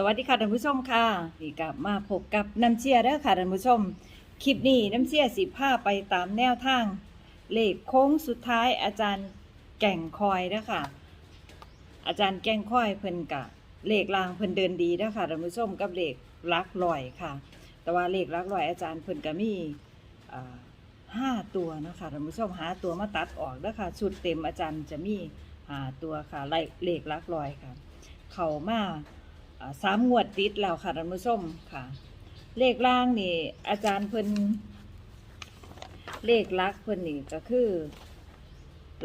สวัสดีค่ะท่านผู้ชมค่ะนี่กลับมาพบกับน้ำเชียร์เด้อค่ะท่านผู้ชม คลิปนี้น้ำเชียร์สิพาไปตามแนวทาง เลขโค้งสุดท้ายอาจารย์แก่งคอยเด้อค่ะ อาจารย์แก่งคอยเพิ่นกะเลขรางเพิ่นเดินดีเด้อค่ะท่านผู้ชมกับเลขลักลอยค่ะ แต่ว่าเลขลักลอยอาจารย์เพิ่นก็มีห้าตัวนะคะท่านผู้ชมหาตัวมาตัดออกเด้อค่ะชุดเต็มอาจารย์จะมีหาตัวค่ะไล่เลขลักลอยค่ะ เข้ามาอ่า สามงวดติดแล้วค่ะท่านผู้ชมค่ะ เลขล่างนี่ อาจารย์เพิ่นเลขลักเพิ่นนี่ก็คือ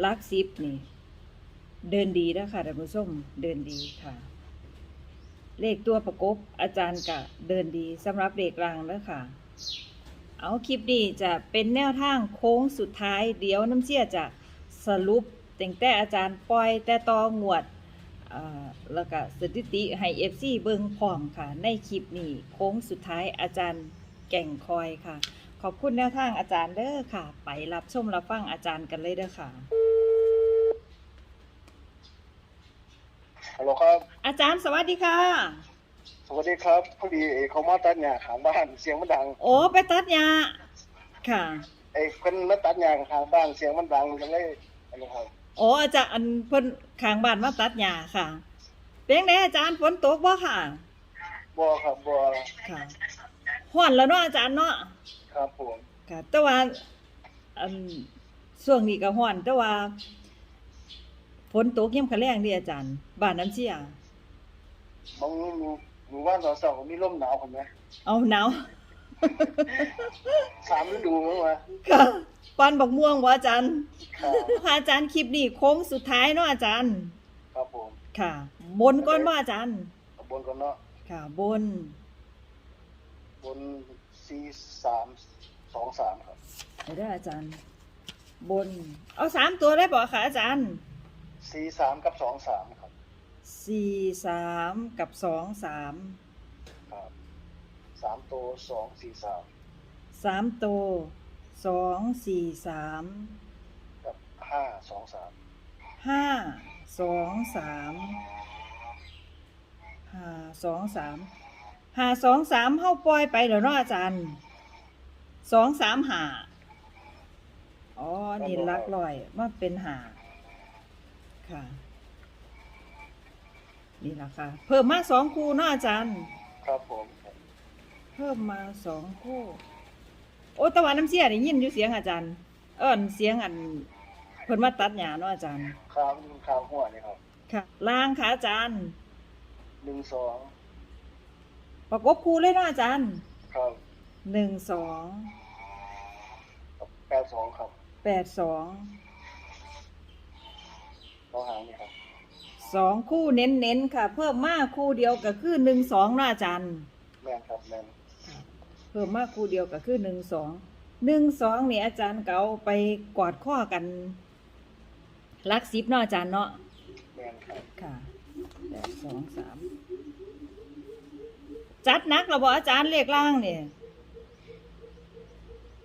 ลักซิปนี่ เดินดีแล้วค่ะท่านผู้ชมเดินดีค่ะ เลขตัวประกบอาจารย์กะเดินดีสำหรับเลขรางแล้วค่ะ เอาคลิปนี้จะเป็นแนวทางโค้งสุดท้ายเดี๋ยวน้ำเชี่ยจะสรุปแต่งแต่อาจารย์ปล่อยแต่ตองวด แล้วก็สถิติให้เอฟซีเบิงพร้อมค่ะ ในคลิปนี้โค้งสุดท้ายอาจารย์แก่งคอยค่ะ ขอบคุณแนวทางอาจารย์เด้อค่ะ ไปรับชมรับฟังอาจารย์กันเลยเด้อค่ะ ฮัลโหลครับ อาจารย์สวัสดีค่ะ สวัสดีครับ พอดีเอเขามาตัดหญ้าข้างบ้านเสียงมันดัง โอ้ไปตัดหญ้าค่ะ ไอ้เพิ่นมาตัดหญ้าข้างบ้านเสียงมันดังจังเลยอันนี้ครับ โอ้อาจารย์อันเพิ่นข้างบ้านมาตัดหญ้าค่ะ เป็นไงอาจารย์ฝนตกบ่ค่ะ บ่ครับบ่ค่ะฮ้อนแล้วเนาะอาจารย์เนาะครับผมค่ะ แต่ว่าอันช่วงนี้ก็ฮ้อน แต่ว่าฝนตกยามคะแลงเดิอาจารย์ บ้านน้ำเชี่ยบางหมู่หมู่บ้านเราเสาร์มีลมหนาวผมไหมเอาหนาว สามฤดูมั้งวะค่ะปานบักม่วงบ่อาจารย์ครับค่ะอาจารย์คลิปนี้โค้งสุดท้ายเนาะอาจารย์ ครับผมค่ะ บนก่อนบ่อาจารย์ บนกันเนาะค่ะ บนบนสี่สามสองสามครับเดี๋ยวเด้ออาจารย์ บน เอาสามตัวได้บ่ค่ะอาจารย์สี่สามกับสองสามครับ สี่สามกับสองสามครับ สามตัวสองสี่สามสามตัวสองสี่สามกับห้าสองสามห้าสองสามห้าสองสามห้าสองสามเข้าปล่อยไปแล้วเนาะอาจารย์สองสามหาอ๋อ นี่ลักลอยว่าเป็นหาค่ะ นี่แหละค่ะเพิ่มมาสองคู่เนาะอาจารย์ ครับผม เพิ่มมาสองคู่ โอ้แตะวันน้ำเสียได้ยินอยู่เสียงอาจารย์ เอิ้นเสียงอันเพิ่นมาตัดหญ้าเนาะอาจารย์ ข้ามข้ามหัวนี่ครับค่ะล่างค่ะอาจารย์ หนึ่งสองประกบคู่เลยเนาะอาจารย์ครับหนึ่งสองกับแปดสองครับแปดสองต้องหางนี่ครับสองคู่เน้นๆค่ะ เพิ่มมาคู่เดียวก็คือหนึ่งสองเนาะอาจารย์ แม่นครับแม่นเพิ่มมาคู่เดียวก็คือหนึ่งสองหนึ่งสองนี่อาจารย์เกเอาไปกอดข้อกันลักซิบเนาะอาจารย์เนาะแม่นครับค่ะแปดสองสามจัดหนักระบออาจารย์เลขล่างเนี่ย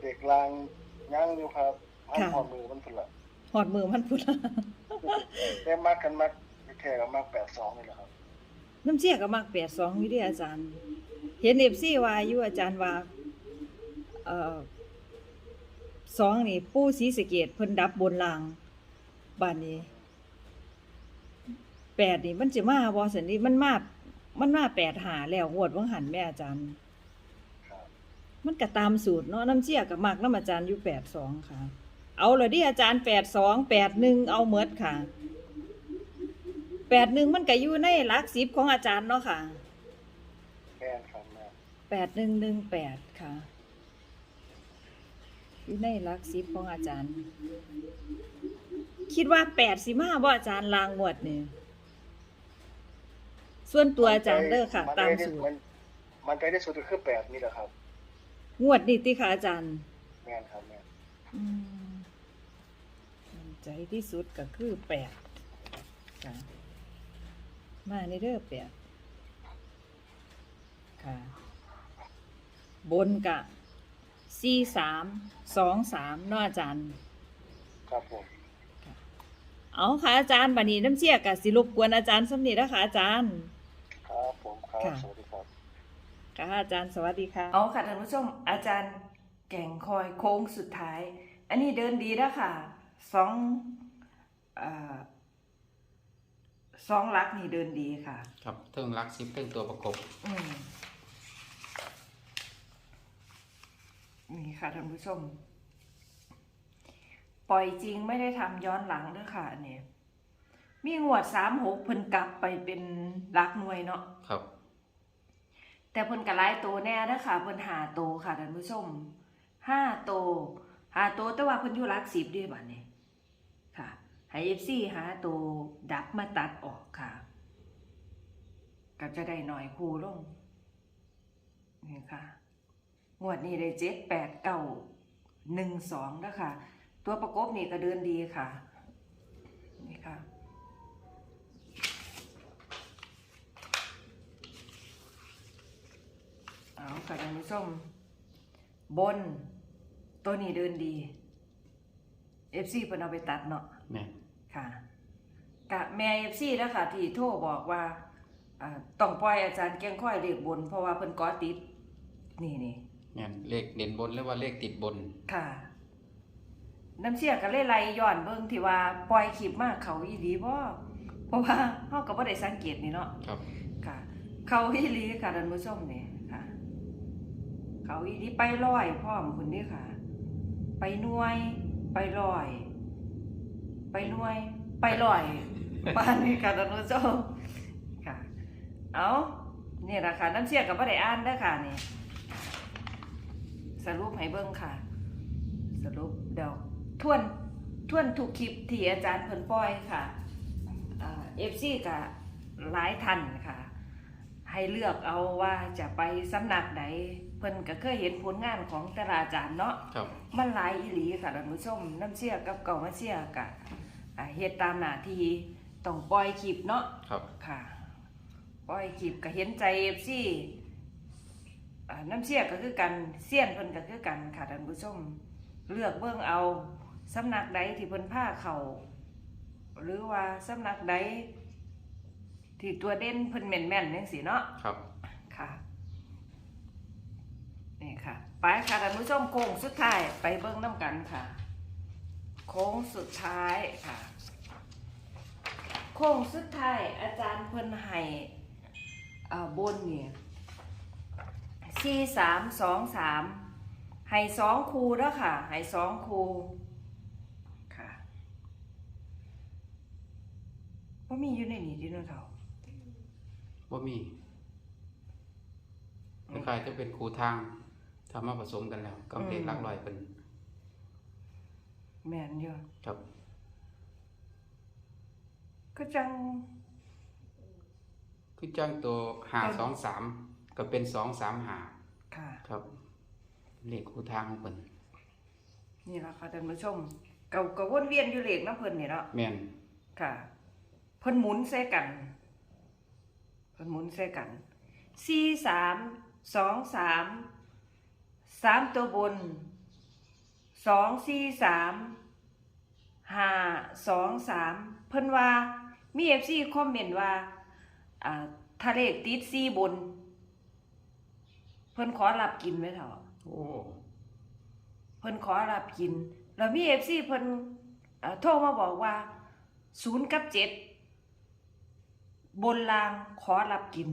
เด็กลางย่างอยู่ครับห้ามค่ะหอมมือมันพุ่นละหอดมือมันพุดแต่มักกันมักแค่กับมักแปดสองนี่แหละครับน้ำเชี่ยก็มักแปดสองอยู่เดีอาจารย์ เห็นเอฟซีว่าอยู่อาจารย์ว่าเอ่อสองนี่ปู้สีสะเกตเพิ่นดับบนลางบ้านนี้แปดนี่มันจะมาบอสันนี่มันมามันมาแปดหาแล้วงวดวังหันแม่อาจารย์ มันก็ตามสูตรเนาะน้ำเชี่ยกับมักน้ำอาจารย์อยู่แปดสองค่ะ เอาเลยดิอาจารย์แปดสองแปดหนึ่งเอาเมดค่ะแปดหนึ่งมันก็อยู่ในหลักสิบของอาจารย์เนาะค่ะ แม่นแปดหนึ่งหนึ่งแปดค่ะอยู่ในหลักสิบของอาจารย์ คิดว่าแปดสิมาบ่อาจารย์ลางงวดนี่ส่วนตัวอาจารย์เด้อค่ะนตามได้สูตมัรนมันใจได้สุดก็คือแปดนี่แหละครับ งวดนี่ติค่ะอาจารย์แม่นครับแม่นอืมมั่นใจที่สุดก็คือแปดค่ะมาในเด้อแปดค่ะ บนกะสี่สามสองสามเนาะอาจารย์ ครับผม เอาค่ะอาจารย์บัดนี้น้ำเชี่ยกะสิรบกวนอาจารย์สำนีแล้วค่ะอาจารย์ครับครับผมครับ ค่ะ สวัสดีครับ ค่ะอาจารย์สวัสดีค่ะ เอาค่ะท่านผู้ชมอาจารย์แก่งคอยโค้งสุดท้าย อันนี้เดินดีแล้วค่ะสองเอ่อสองหลักนี่เดินดีค่ะ ครับเทิงรักซิปเทิงตัวประกบ อืม นี่ค่ะท่านผู้ชม ปล่อยจริงไม่ได้ทำย้อนหลังเด้วยค่ะอันเนี่ยมีงวดสามหกเพิ่นกลับไปเป็นหลักหน่วยเนาะครับ แต่เพิ่นก็หลายโตแน่เด้อค่ะเพิ่นหาโตค่ะท่านผู้ชมห้าโตหาโตแต่ว่าเพิ่นอยู่หลักสิบเด้วยบัดนี้ค่ะให้ FC หาโตดับมาตัดออกค่ะก็จะได้หน่อยคูลงนี่ค่ะ งวดนี้ได้เจ็ดแปดเก้าหนึ่งสองแล้วค่ะตัวประกบนี่ก็เดินดีค่ะ นี่ค่ะเอาค่ะท่านผู้ชมบนตัวนี้เดินดี FC เพิ่นเอาไปตัดเนาะแม่นค่ะกะแม่ FC แล้วค่ะ ที่โทรบอกว่าอ่าต้องปล่อยอาจารย์เกียงค่อยเลขบน เพราะว่าเพิ่นก่อติดนี่นี่ แม่นเลขเด่นบนหรือว่าเลขติดบน ค่ะ น้ำเชี่ยก็เลยไล่ย้อนเบิ่งที่ว่าปล่อยคลิปมาเขาอีหลีบ่เพราะว่าเฮาก็บ่ได้สังเกตนี่เนาะครับ ค่ะ เขาอีหลีค่ะท่านผู้ชมนี่ค่ะ เขาอีหลีไปร้อยพร้อมคุณนี่ค่ะ ไปหน่วย ไปร้อย ไปหน่วย ไปร้อยบ้านนี้ค่ะท่านผู้ชมค่ะ เอานี่แหละค่ะน้ำเชี่ยกับบ่ได้อ่านเด้อค่ะนี่ส รุปให้เบิ่งค่ะ สรุปเดี๋ยวทวนทวนทุกคลิปที่อาจารย์เพิ่นปล่อยค่ะเอฟซีกับหลายท่านค่ะ ให้เลือกเอาว่าจะไปสำนักไหนเพิ่นก็เคยเห็นผลงานของแต่ละอาจารย์เนาะครับมันหลายอีหลีค่ะท่านผู้ชมน้ำเชี่ยกับเก่ามาเชี่ยกะอ่าเฮ็ดตามหน้าที่ต้องปล่อยคลิปเนาะครับค่ะปล่อยคลิปก็เห็นใจเอฟซี น้ำเชี่ยก็คือกันเสี้ยนเพิ่นก็คือกันค่ะท่านผู้ชมเลือกเบิ่งเอาสำนักใดที่เพิ่นผ้าเขาหรือว่าสำนักใดที่ตัวเด่นเพิ่นแม่นๆจังซี่เนาะครับค่ะนี่ค่ะไปค่ะท่านผู้ชมโค้งสุดท้ายไปเบิ่งน้ำกันค่ะ โค้งสุดท้ายค่ะ โค้งสุดท้ายอาจารย์เพิ่นให้อ่าบนเนี่ย สี่สามสองสามให้สองคูแล้วค่ะให้สองคูค่ะว่ามีอยู่ในนี้ดิโนเทาว่ามีคล้ายๆจะเป็นครูทางทำมาผสมกันแล้วก็เลขหลักร้อยเป็นแม่นอยู่ครับ ก็จัง คือจ้างตัวหาสองสาม ก็เป็นสองสามหาค่ะ ครับ เลขครูทางของเป็นนี่แหละค่ะท่านผู้ชมเก่าก็วนเวียนอยู่เลขน้ำเพิ่นนี่เนาะแม่นค่ะ เพิ่นหมุนใส่กัน เพิ่นหมุนใส่กันสี่สามสองสามสามตัวบนสองสี่สามห้าสองสามเพิ่นว่ามีเอฟซีคอมเมนต์ว่าอ่าถ้าเลขติดสี่บนเพิ่นขอรับกินไว้เถอะโอ้เพิ่นขอรับกิน แล้วมีเอฟซีเพิ่นเอ่อโทรมาบอกว่าศูนย์กับเจ็ดบนรางขอรับกิน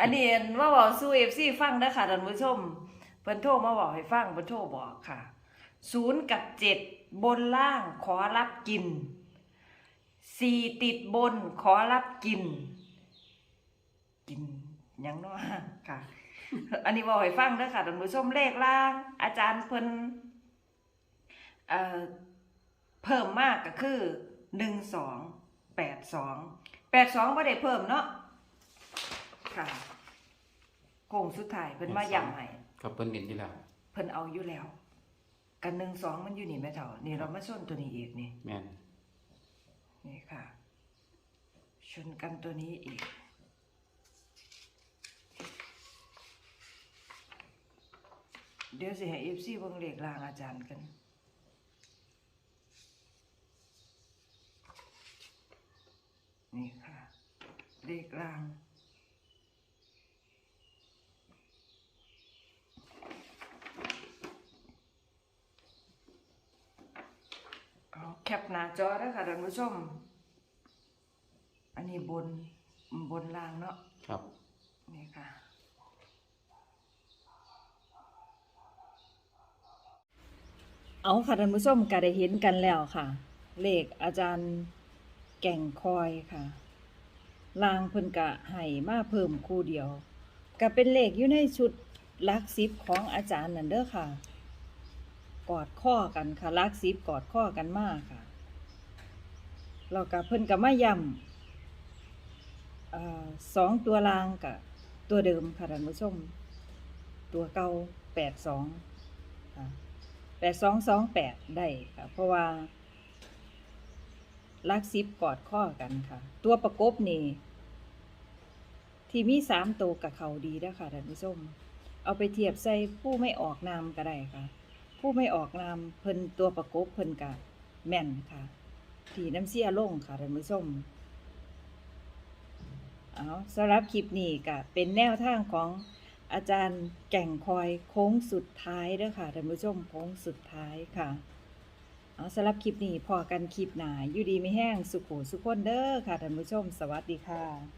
อันนี้ว่าบอกสู้เอฟซีฟังนะค่ะท่านผู้ชมเพิ่นโทรมาบอกให้ฟังเพิ่นโทรบอกค่ะศูนย์กับเจ็ดบนล่างขอรับกินสี่ติดบนขอรับกิน กินหยังเนาะค่ะ อันนี้บอกให้ฟังเด้อค่ะท่านผู้ชมเลขล่าง อาจารย์เพิ่นเอ่อเพิ่มมากก็คือหนึ่งสองแปดสองแปดสองไม่ได้เพิ่มเนาะค่ะโค้งสุดท้ายเพิ่นมาย้ำให้ครับเป็นเด่นที่แล้วเพิ่นเอาอยู่แล้ว กันหนึ่งสองมันอยู่นี่แม่เถ่านี่เรามาชนตัวนี้อีกนี่แม่นนี่ค่ะชนกันตัวนี้อีก เดี๋ยวสิให้เอฟซีเบิ่งเลขลางอาจารย์กัน นี่ค่ะ เลขรางเอแคปหน้าจอแล้วค่ะท่านผู้ชม อันนี้บนบนล่างเนาะ ครับ นี่ค่ะ เอาค่ะท่านผู้ชมก็ได้เห็นกันแล้วค่ะ เลขอาจารย์แก่งคอยค่ะลางเพิ่นกะให้มาเพิ่มคู่เดียวก็เป็นเลขอยู่ในชุดลักซิปของอาจารย์นั่นเด้อค่ะ กอดข้อกันค่ะลักซิปกอดข้อกันมากค่ะแล้วก็เพิ่นก็มายำอสองตัวลางกับตัวเดิมค่ะท่านผู้ชม ตัวเก่าแปดสองค่ะ แปดสองสองแปดได้ค่ะ เพราะว่าลักซิปกอดข้อกันค่ะ ตัวประกบนี่ที่มีสามตัวกับเขาดีแล้วค่ะท่านผู้ชมเอาไปเทียบใส่ผู้ไม่ออกนามก็ได้ค่ะ ผู้ไม่ออกนามเพิ่นตัวประกบเพิ่นกะแม่นค่ะที่น้ำเสียลงค่ะท่านผู้ชมเอาสำหรับคลิปนี้ก็เป็นแนวทางของ อาจารย์แก่งคอยโค้งสุดท้ายด้วยค่ะท่านผู้ชมโค้งสุดท้ายค่ะ เอาสำหรับคลิปนี้พอกันคลิปหนาอยู่ดีไม่แห้งสุขุสุขคนเด้อค่ะท่านผู้ชม สวัสดีค่ะ